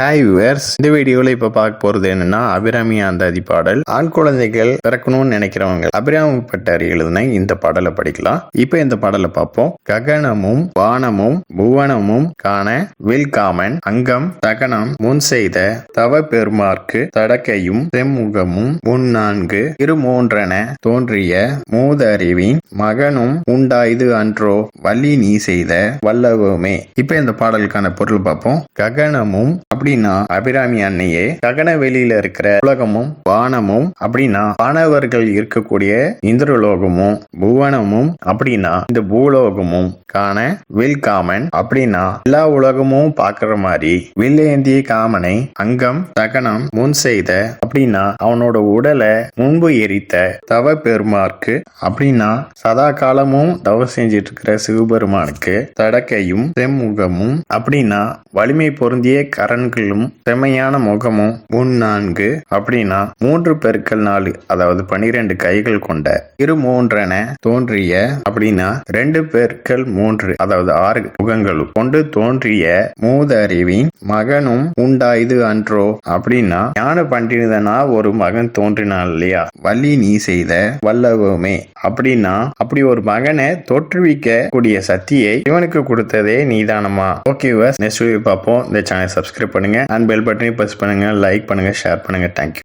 Hi viewers இந்த வீடியோவில் இப்போ பார்க்க போகிறது என்னன்னா அபிராமி ஆந்தாதி பாடல். ஆண் குழந்தைகள் பிறக்கணும்னு நினைக்கிறவங்க அபிராமி பட்டாரி எழுதின இந்த பாடலை படிக்கலாம். இப்போ இந்த பாடலை பார்ப்போம். ககனமும் வானமும் புவனமும் காண வில்காமன் அங்கம் தகனம் முன் செய்த தவ பெருமார்க்கு தடக்கையும் செம்முகமும் முன்னான்கு இருமூன்றென தோன்றிய மூதறிவின் மகனும் உண்டாய்து அன்றோ வள்ளி நீ செய்த வல்லவமே. இப்போ இந்த பாடலுக்கான பொருள் பார்ப்போம். ககனமும் அப்படின்னா அபிராமி அன்னையே ககன வெளியில இருக்கிற உலகமும் வானமும் அப்படின்னா வானவர்கள் இருக்கக்கூடிய இந்திரலோகமும் புவனமும் அப்படின்னா இந்த பூலோகமும் காண வில் காமன் அப்படின்னா எல்லா உலகமும் பாக்குற மாதிரி வில்லேந்திய காமனை அங்கம் தகனம் முன் செய்த அப்படின்னா அவனோட உடலை முன்பு எரித்த தவ பெருமாருக்கு அப்படின்னா சதா காலமும் தவ செஞ்சிட்டு இருக்கிற சிவபெருமானுக்கு தடக்கையும் செம்முகமும் அப்படின்னா வலிமை பொருந்திய கண்களும் செம்மையான முகமும் முன் நான்கு. அப்படின்னா மூன்று பெருக்கள் நாலு அதாவது பனிரெண்டு கைகள் கொண்ட இரு மூன்றென தோன்றிய அப்படின்னா ரெண்டு பெருக்கள் மூன்று அதாவது ஆறு முகங்களும் கொண்டு தோன்றிய மூதறிவின் மகனும் உண்டாயுது அன்றோ. அப்படின்னா ஞான பண்டிதனா ஒரு மகன் தோன்றினான் இல்லையா? வள்ளி நீ செய்த வல்லவமே. அப்படின்னா அப்படி ஒரு மகனை தோற்றுவிக்க கூடிய சக்தியை இவனுக்கு கொடுத்ததே நீதானமா ஓகே நெக்ஸ்ட் வீடியோ பார்ப்போம். இந்த சேனல் சப்ஸ்கிரைப் பண்ணுங்க. அண்ட் பெல் பட்டனையும் ப்ரெஸ் பண்ணுங்க. லைக் பண்ணுங்க. ஷேர் பண்ணுங்க. Thank you